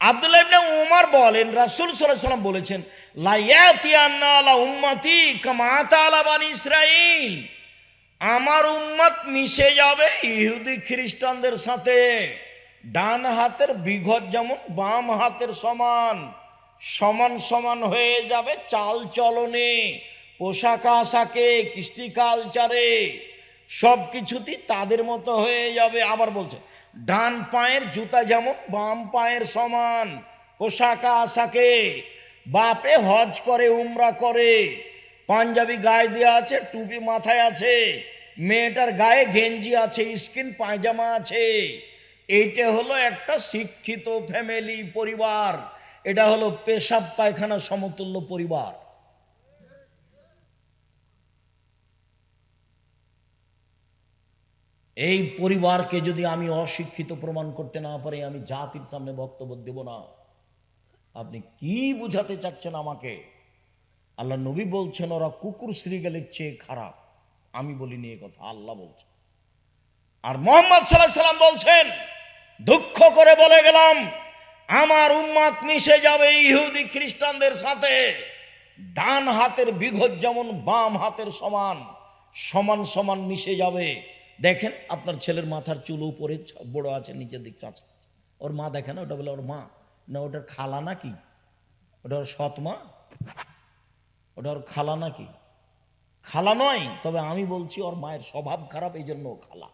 আব্দুল্লাহ ইবনে উমর বলেন, রাসূল সাল্লাল্লাহু আলাইহি সাল্লাম বলেছেন, লা ইয়াতিয়ান্না আলা উম্মতি কামা আতা আলা বানি ইসরাঈল। আমার উম্মত মিশে যাবে ইহুদি খ্রিস্টানদের সাথে। ডান হাতের বিঘত যেমন, বাম হাতের সমান। সমান সমান হয়ে যাবে চাল চলনে, পোশাক আশাকে, কৃষ্টি কালচারে। সব কিছুতেই তাদের মতো হয়ে যাবে। আবার বলছে ডান পায়ের জুতা যেমন, বাম পায়ের সমান। পোশাক আশাকে। বাপে হজ করে, উমরা করে। পাঞ্জাবি গায়ে দেওয়া আছে, টুপি মাথায় আছে। মেয়েটার গায়ে গেঞ্জি আছে, স্কিন পায়জামা আছে। এইটা হলো একটা শিক্ষিত ফ্যামিলি পরিবার। এটা হলো পেশাব পায়খানা সমতুল্য পরিবার। এই পরিবারকে যদি আমি অশিক্ষিত প্রমাণ করতে না পারি, আমি জাতির সামনে বক্তব্য দেব না। আপনি কি বুঝাতে চাচ্ছেন আমাকে? আল্লাহ নবী বলছেন, ওরা কুকুর শ্রীগালের চেয়ে খারাপ। আমি বলিনি এ কথা আল্লাহ বলছেন আর মোহাম্মদ সাল্লাহ সাল্লাম বলছেন, দুঃখ করে বলে গেলাম, আমার উম্মাদ মিশে যাবে ইহুদি খ্রিস্টানদের সাথে। ডান হাতের বিঘত যেমন বাম হাতের সমান সমান সমান মিশে যাবে। দেখেন, আপনার ছেলের মাথার চুল উপরে বড় আছে, নিচের দিক চাচা। ওর মা দেখেন, ওটা বলে ওর মা। না, ওটার খালা নাকি? ওটা ওর সৎ মা? ওটা ওর খালা নাকি? খালা নয়, তবে আমি বলছি ওর মায়ের স্বভাব খারাপ, এই জন্য খালা।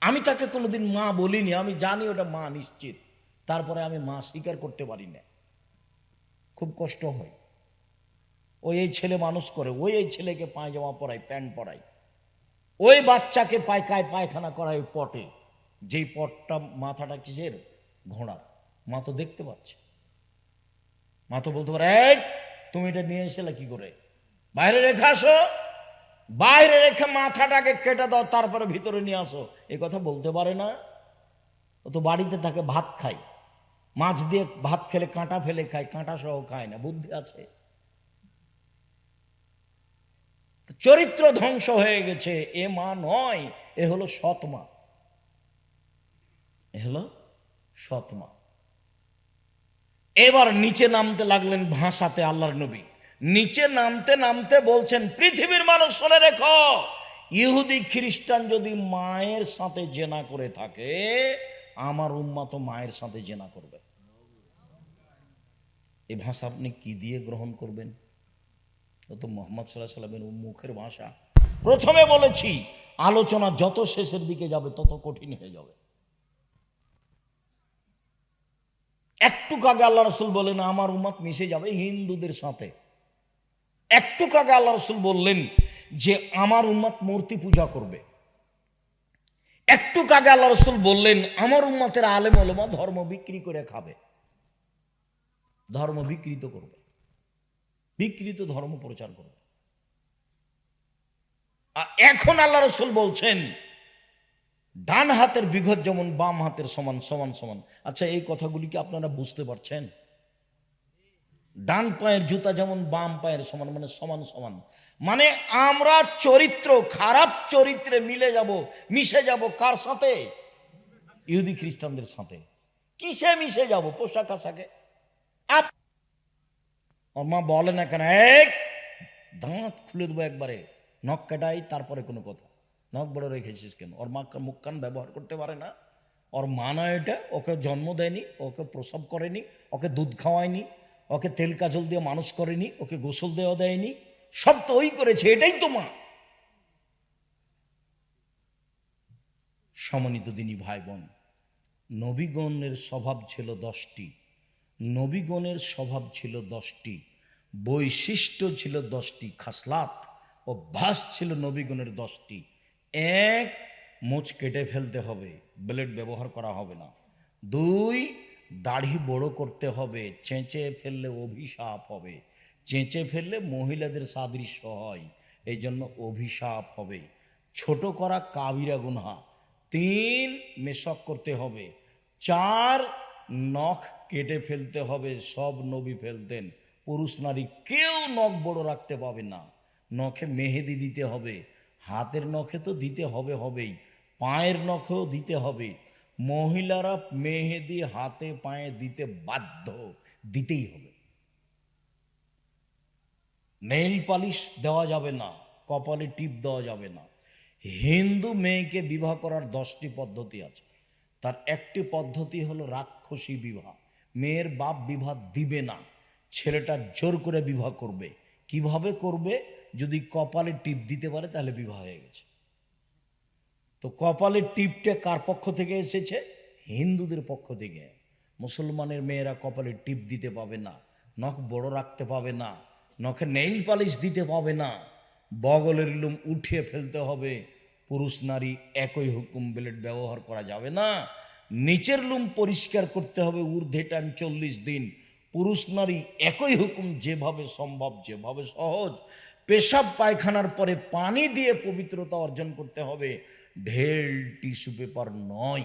আমি তাকে কোনোদিন মা বলিনি, আমি জানি ওটা মা নিশ্চিত। তারপরে আমি মা স্বীকার করতে পারি না। খুব কষ্ট হয়। ওই এই ছেলে মানুষ করে, ওই এই ছেলেকে পায়জামা পরায়, প্যান্ট পরায়। ওই বাচ্চাকে পায়কায় পায়খানা করায় ওই পটে। যেই পটটা মাথাটা কিসের? ঘোড়ার। মা তো দেখতে পাচ্ছে। মা তো বলতে পারে, এই, তুমি এটা নিয়ে এসেলে কি করে? বাইরে রেখে আসো। বাইরে রেখে মাথাটাকে কেটে দাও, তারপরে ভিতরে নিয়ে আসো। এই কথা বলতে পারে না। ও তো বাড়িতে থাকে, ভাত খায়। মাছ দিয়ে ভাত খেলে কাঁটা ফেলে খায়, কাঁটা সহ খায় না, বুদ্ধি আছে তো চরিত্র ধ্বংস হয়ে গেছে। এ মা নয়, এ হলো সৎ মা। এ হলো সৎ মা। এবার নিচে নামতে লাগলেন ভাষাতে আল্লাহর নবী। নিচে নামতে নামতে বলছেন, পৃথিবীর মানুষ শুনে রেখো, ইহুদি, খ্রিস্টান যদি মায়ের সাথে জেনা করে থাকে, আমার উম্মা তো মায়ের সাথে জেনা করবে। এই ভাষা আপনি কি দিয়ে গ্রহণ করবেন? তো মোহাম্মদ সাল্লাহ সাল্লামের মুখের ভাষা। প্রথমে বলেছি, আলোচনা যত শেষের দিকে যাবে, তত কঠিন হয়ে যাবে। একটু আগে আল্লাহ রসুল বলেন, আমার উম্মত মিশে যাবে হিন্দুদের সাথে। একটু আগে আল্লাহ রসুল বললেন যে, আমার উম্মত মূর্তি পূজা করবে। একটু আগে আল্লাহ রসুল বললেন, আমার উম্মতের আলেম ওলমা ধর্ম বিক্রি করে খাবে। ধর্ম বিকৃত করবে। বিকৃত ধর্ম প্রচার করবে। আর এখন আল্লাহ রসুল বলছেন, ডান হাতের বিঘত যেমন বাম হাতের সমান সমান সমান। আচ্ছা এই কথাগুলি কি আপনারা বুঝতে পারছেন? ডান পায়ের জুতা যেমন বাম পায়ের সমান মানে সমান সমান। মানে আমরা চরিত্র, খারাপ চরিত্রে মিলে যাব, মিশে যাব কার সাথে? ইহুদি খ্রিস্টানদের সাথে। কিসে মিশে যাব? পোশাক আশাকে। ওর মা বলে না কেন, এক, দাঁত খুলে দেবো একবারে। নখ কাটাই, তারপরে কোনো কথা। নখ বড় রেখেছিস কেন? ওর মা মুখ কান ব্যবহার করতে পারে না। ওর মা নয় এটা, ওকে জন্ম দেয়নি, ওকে প্রসব করেনি, ওকে দুধ খাওয়ায়নি, ওকে তেল কাজল দিয়ে মানুষ করেনি, ওকে গোসল দেওয়া দেয়নি। সব তো ওই করেছে, এটাই তো মা। সমন্বিত দিনী ভাই বোন, নবীগণের স্বভাব ছিল দশটি। নবীগণের স্বভাব ছিল দশটি, বৈশিষ্ট্য ছিল দশটি খাসলাত, অভ্যাস ছিল নবীগণের দশটি। এক, মোচ কেটে ফেলতে হবে, ব্লেড ব্যবহার করা হবে না। দুই, দাড়ি বড় করতে হবে, চেঁচে ফেললে অভিশাপ হবে। চেঁচে ফেললে মহিলাদের সাদৃশ্য হয় এই জন্য অভিশাপ হবে। ছোট করা কাবিরা গুনহা। তিন, মেশক করতে হবে। চার নখ কেটে ফেলতে হবে, সব নবী ফেলতেন। পুরুষ নারী কেউ নখ বড় রাখতে পাবে না। নখে মেহেদি দিতে হবে, হাতের নখে তো দিতে হবে হবেই, পায়ের নখেও দিতে হবে। মহিলারা মেহেদি হাতে পায়ে দিতে বাধ্য, দিতেই হবে। নেইল পালিশ দেওয়া যাবে না, কপালে টিপ দেওয়া যাবে না। হিন্দু মেয়েকে বিবাহ করার দশটি পদ্ধতি আছে। তার একটি পদ্ধতি হলো রাক্ষসী বিবাহ। মেয়ের বাপ বিবাহ দিবে না। ছেলেটা জোর করে বিবাহ করবে। কীভাবে করবে? যদি কপালে টিপ দিতে পারে তাহলে বিবাহ হয়ে গেছে। তো কপালের টিপটা কার পক্ষ থেকে এসেছে? হিন্দুদের পক্ষ থেকে। মুসলমানের মেয়েরা কপালে টিপ দিতে পাবে না, নখ বড় রাখতে পাবে না, নখে নেইল পালিশ দিতে পাবে না। বগলের লুম উঠিয়ে ফেলতে হবে। পুরুষ নারী একই হুকুম ব্লেড ব্যবহার করা যাবে না। নিচের লুম পরিষ্কার করতে হবে ঊর্ধ্বে টাইম চল্লিশ দিন। পুরুষ নারী একই হুকুম, যেভাবে সম্ভব, যেভাবে সহজ। পেশাব পায়খানার পরে পানি দিয়ে পবিত্রতা অর্জন করতে হবে। ঢেল টিস্যু পেপার নয়।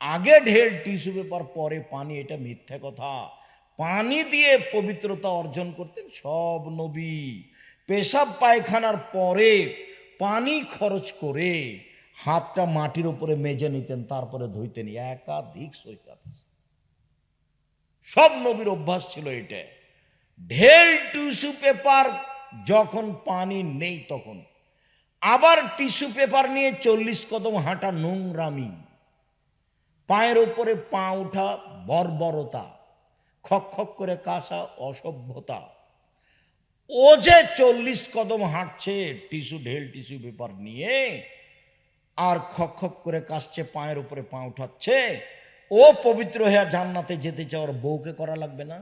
আগে ঢেল টিস্যু পেপার, পরে পানি, এটা মিথ্যা কথা। পানি দিয়ে পবিত্রতা অর্জন করতেন সব নবী। পেশাব পায়খানার পরে পানি খরচ করে হাতটা মাটির উপরে মেজে নিতেন, তারপরে ধুইতেন, একাধিক সৈকাত সব নবীর অভ্যাস ছিল এটা। ঢেল, টিস্যু পেপার যখন পানি নেই তখন। আবার টিস্যু পেপার নিয়ে চল্লিশ কদম হাঁটা নোংরামি। পায়ের ওপরে পা ওঠা বর্বরতা, খক করে কাশা অসভ্যতা। ও যে চল্লিশ কদম হাঁটছে টিস্যু, ঢেল, টিস্যু পেপার নিয়ে আর খক খক করে কাশছে, পায়ের উপরে পা উঠাচ্ছে। ও পবিত্র হয়ে জান্নাতে যেতে চায়, ওর বউকে করা লাগবে না।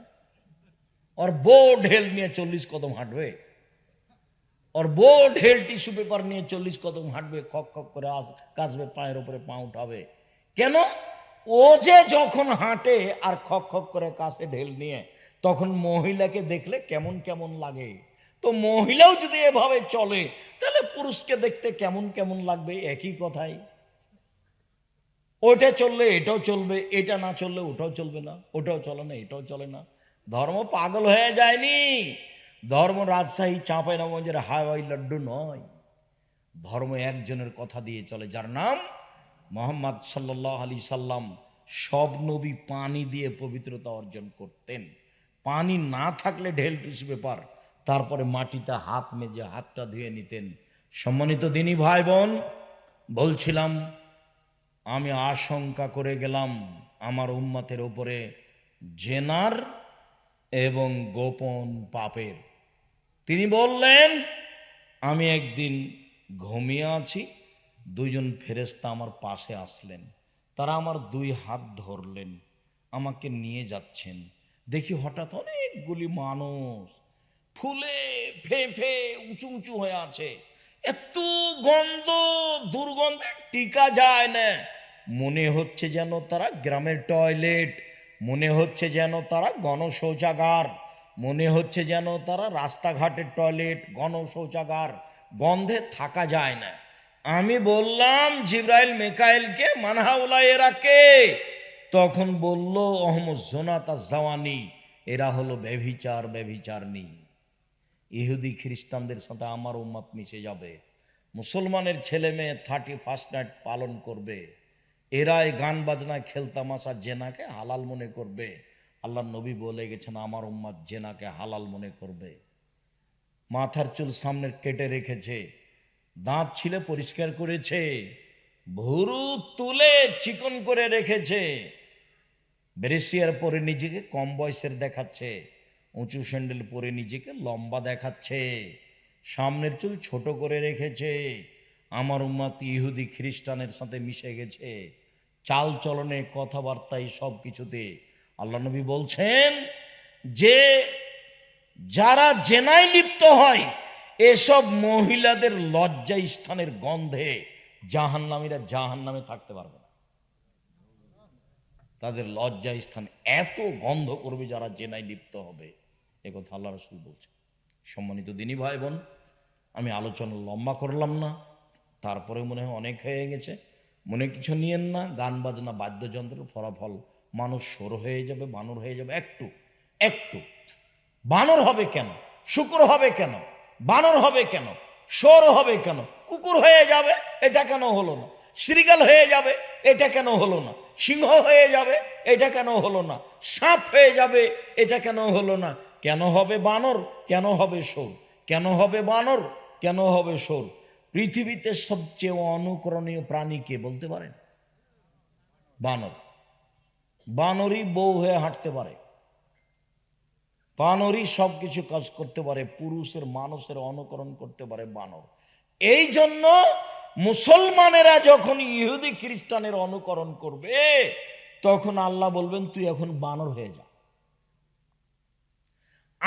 ওর বউ ঢেল নিয়ে চল্লিশ কদম হাঁটবে। ওর বউ ঢেল টিস্যু পেপার নিয়ে চল্লিশ কদম হাঁটবে, খক খক করে আস, কাশবে, পায়ের উপরে পা উঠাবে। কেন? ও যে যখন হাঁটে আর খক খক করে কাছে ঢেল নিয়ে, তখন মহিলাকে দেখলে কেমন কেমন লাগে। তো মহিলাও যদি এভাবে চলে, তাহলে পুরুষকে দেখতে কেমন কেমন লাগবে? একই কথাই। ওটা চললে এটাও চলবে, এটা না চললে ওটাও চলবে না, ওটাও চলে না, এটাও চলে না। ধর্ম পাগল হয়ে যায়নি। ধর্ম রাজশাহী চাঁপাইনগঞ্জের হাওয়াই লাড্ডু নয়। ধর্ম একজনের কথা দিয়ে চলে, যার নাম মোহাম্মদ সাল্লাহ আলী সাল্লাম। সব নবী পানি দিয়ে পবিত্রতা অর্জন করতেন। পানি না থাকলে ঢেল টিস্যু পেপার তারপরে মাটিতে হাত মেজে হাতটা ধুয়ে নিতেন। সম্মানিত দিনী ভাই বোন বলছিলাম, আমি আশঙ্কা করে গেলাম আমার উম্মতের ওপরে জেনার এবং গোপন পাপের। তিনি বললেন, আমি একদিন ঘুমিয়ে আছি দুজন ফেরেস্তা আমার পাশে আসলেন। তারা আমার দুই হাত ধরলেন, আমাকে নিয়ে যাচ্ছেন। দেখি হঠাৎ অনেকগুলি মানুষ ফুলে ফে উঁচু উঁচু হয়ে আছে। এত গন্ধ, দুর্গন্ধে, টিকা যায় না। মনে হচ্ছে যেন তারা গ্রামের টয়লেট, মনে হচ্ছে যেন তারা গণশৌচাগার, মনে হচ্ছে যেন তারা রাস্তাঘাটের টয়লেট, গণশৌচাগার, গন্ধে থাকা যায় না। আমি বললাম, জিব্রাইল মেকাইলকে মানহাউলা এরা কে তখন বলল, অহমদ জোনাতা জাওয়ানি এরা হলো ব্যভিচার ব্যভিচারনি ইহুদি খ্রিস্টানদের সাথে আমার উম্মাত মিশে যাবে। মুসলমানের ছেলে মেয়ে থার্টি ফার্স্ট নাইট পালন করবে। এরাই গান বাজনা খেলতামাশা জেনাকে হালাল মনে করবে। আল্লাহ নবী বলে গেছেন, আমার উম্মাদ জেনাকে হালাল মনে করবে। মাথার চুল সামনে কেটে রেখেছে, দাঁত ছিলে পরিষ্কার করেছে, ভুরু তুলে চিকন করে রেখেছে। ব্রেসিয়ার পরে নিজেকে কম বয়সের দেখাচ্ছে। উঁচু স্যান্ডেল পরে নিজেকে লম্বা দেখাচ্ছে, সামনের চুল ছোট করে রেখেছে, আমার উম্মাত ইহুদি খ্রিস্টানের সাথে মিশে গেছে। চাল চলনে কথাবার্তায় সব কিছুতে আল্লাহ নবী বলছেন, যে যারা জেনায় লিপ্ত হয়, এসব মহিলাদের লজ্জা স্থানের গন্ধে জাহান্নামীরা জাহান নামে থাকতে পারবে না। তাদের লজ্জা স্থান এত গন্ধ করবে যারা জেনায় লিপ্ত হবে। কথা আল্লাহ রসুল বলছে সম্মানিত দিনী ভাই বোন আমি আলোচনা লম্বা করলাম না তারপরে মনে হয় অনেক হয়ে গেছে। মনে কিছু নিয়েন না, গান বাজনা বাদ্যযন্ত্র ফলাফল মানুষ সর হয়ে যাবে, বানর হয়ে যাবে, একটু একটু। বানর হবে কেন? শুকুর হবে কেন? বানর হবে কেন? সর হবে কেন? কুকুর হয়ে যাবে, এটা কেন হলো না? শ্রীগাল হয়ে যাবে, এটা কেন হলো না? সিংহ হয়ে যাবে, এটা কেন হলো না? সাপ হয়ে যাবে, এটা কেন হলো না? কেন হবে বানর, কেন হবে সোর কেন হবে বানর, কেন হবে সোর পৃথিবীতে সবচেয়ে অনুকরণীয় প্রাণী কে বলতে পারেন? বানর। বানরই বউ হয়ে হাঁটতে পারে। বানরই সব কিছু কাজ করতে পারে, পুরুষের মানুষের অনুকরণ করতে পারে বানর। এই জন্য মুসলমানেরা যখন ইহুদি খ্রিস্টানের অনুকরণ করবে, তখন আল্লাহ বলবেন, তুই এখন বানর হয়ে যা।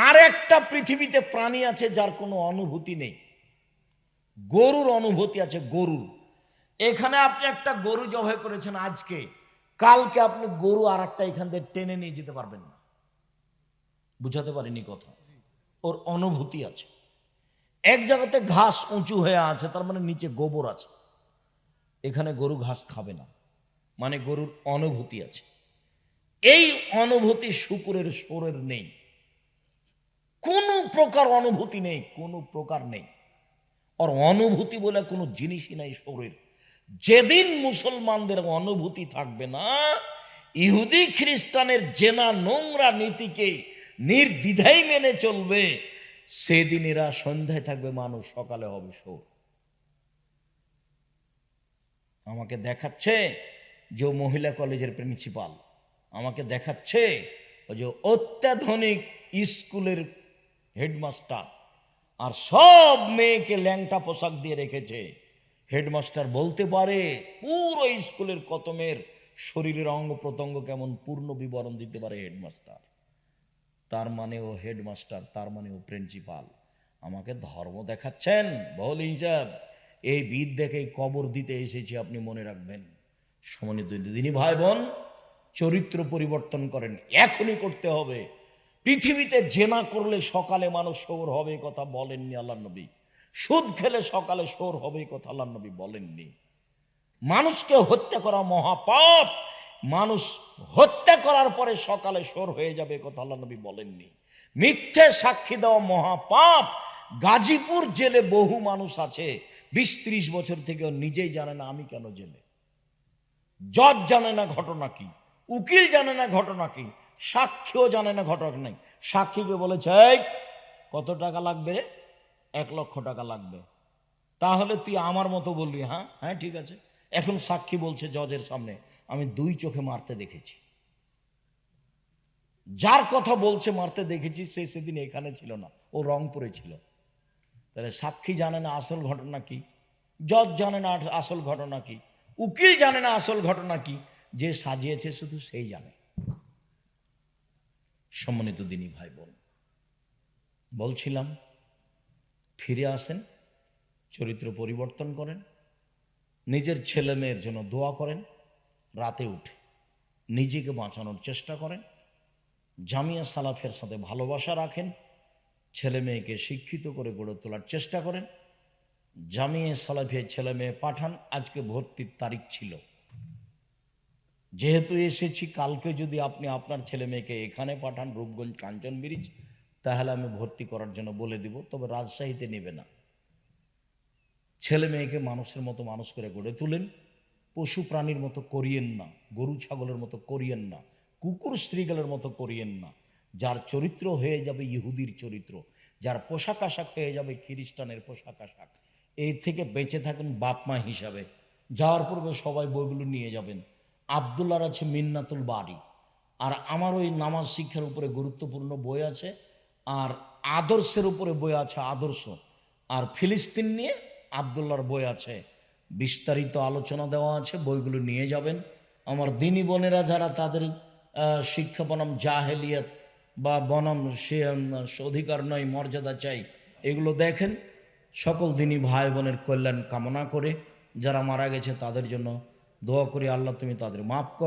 আর একটা পৃথিবীতে প্রাণী আছে যার কোনো অনুভূতি নেই। গরুর অনুভূতি আছে, গরুর। এখানে আপনি একটা গরু জবাই করেছেন আজকে। কালকে আপনি গরু আর একটা এখান থেকে টেনে নিয়ে যেতে পারবেন না। বুঝাতে পারিনি কথা। ওর অনুভূতি আছে। এক জায়গাতে ঘাস উঁচু হয়ে আছে, তার মানে নিচে গোবর আছে। এখানে গরু ঘাস খাবে না। মানে গরুর অনুভূতি আছে। এই অনুভূতি শুকুরের সোরের নেই। কোনো প্রকার অনুভূতি নেই, কোনো প্রকার নেই। আর অনুভূতি বলে কোনো জিনিসই নাই শরীর। যেদিন মুসলমানদের অনুভূতি থাকবে না, ইহুদি খ্রিস্টানের জেনা নোংরা নীতিকে নির্দ্বিধাই মেনে চলবে, সেদিন এরা সন্ধ্যায় থাকবে, মানুষ সকালে হবে সোর আমাকে দেখাচ্ছে যে মহিলা কলেজের প্রিন্সিপাল। আমাকে দেখাচ্ছে যে অত্যাধুনিক স্কুলের হেডমাস্টার। আর সব মেয়েকে ল্যাংটা পোশাক দিয়ে রেখেছে। হেডমাস্টার বলতে পারে, পুরো স্কুলের কত মেয়ের শরীরের অঙ্গ প্রত্যঙ্গ কেমন পূর্ণ বিবরণ দিতে পারে হেডমাস্টার। তার মানে ও হেডমাস্টার, তার মানে ও প্রিন্সিপাল। আমাকে ধর্ম দেখাচ্ছেন বল হিসাব এই বিদ দেখে কবর দিতে এসেছি আপনি মনে রাখবেন। সমন্বিত দিনী ভাই, বোন, চরিত্র পরিবর্তন করেন। এখনই করতে হবে। পৃথিবীতে জেনা করলে সকালে মানুষ সৌর হবে কথা বলেননি আল্লাহ নবী। সুদ খেলে সকালে সৌর হবে কথা আল্লাহ নবী বলেননি। মানুষকে হত্যা করা মহাপাপ। মানুষ হত্যা করার পরে সকালে সোর হয়ে যাবে কথা আল্লাহ নবী বলেননি। মিথ্যে সাক্ষী দেওয়া মহাপাপ। গাজীপুর জেলে বহু মানুষ আছে। বিশ ত্রিশ বছর থেকে নিজেই জানে না আমি কেন জেলে। জজ জানে না ঘটনা কি। উকিল জানে না ঘটনা কি। সাক্ষীও জানে না ঘটনা নাই। সাক্ষীকে বলেছে কত টাকা লাগবে রে? এক লক্ষ টাকা লাগবে। তাহলে তুই আমার মতো বললি হ্যাঁ? হ্যাঁ ঠিক আছে। এখন সাক্ষী বলছে জজের সামনে, আমি দুই চোখে মারতে দেখেছি। যার কথা বলছে মারতে দেখেছি, সে সেদিন এখানে ছিল না। ও রংপুরে ছিল। তাহলে সাক্ষী জানে না আসল ঘটনা কি? জজ জানে না আসল ঘটনা কি? উকিল জানে না আসল ঘটনা কি? যে সাজিয়েছে শুধু সেই জানে। সম্মানিত দিনী ভাই বোন বলছিলাম, ফিরে আসেন, চরিত্র পরিবর্তন করেন, নিজের ছেলে মেয়ের জন্য দোয়া করেন, রাতে উঠে নিজেকে বাঁচানোর চেষ্টা করেন, জামিয়া সালাফের সাথে ভালোবাসা রাখেন, ছেলে মেয়েকে শিক্ষিত করে গড়ে তোলার চেষ্টা করেন, জামিয়া সালাফের ছেলে মেয়ে পাঠান, আজকে ভর্তির তারিখ ছিল যেহেতু এসেছি, কালকে যদি আপনি আপনার ছেলে মেয়েকে এখানে পাঠান, রূপগঞ্জ কাঞ্চন ব্রিজ, তাহলে আমি ভর্তি করার জন্য বলে দিব, তবে রাজশাহীতে নেবে না। ছেলে মেয়েকে মানুষের মতো মানুষ করে গড়ে তুলেন, পশু প্রাণীর মতো করিয়েন না, গরু ছাগলের মতো করিয়েন না, কুকুর স্ত্রীগালের মতো করিয়েন না। যার চরিত্র হয়ে যাবে ইহুদির চরিত্র, যার পোশাক আশাক হয়ে যাবে খ্রিস্টানের পোশাক আশাক। এর থেকে বেঁচে থাকুন বাপমা হিসাবে। যাওয়ার পূর্বে সবাই বইগুলো নিয়ে যাবেন। আবদুল্লার আছে মিন্নাতুল বাড়ি। আর আমার ওই নামাজ শিক্ষার উপরে গুরুত্বপূর্ণ বই আছে, আর আদর্শের উপরে বই আছে আদর্শ। আর ফিলিস্তিন নিয়ে আবদুল্লার বই আছে। বিস্তারিত আলোচনা দেওয়া আছে, বইগুলো নিয়ে যাবেন। আমার দিনী বোনেরা যারা তাদের শিক্ষা বনাম জাহেলিয়াত বা বনাম সে অধিকার নয়, মর্যাদা চাই, এগুলো দেখেন। সকল দিনই ভাই বোনের কল্যাণ কামনা করে যারা মারা গেছে তাদের জন্য দোয়া করি আল্লাহ তুমি তাদের মাফ কর।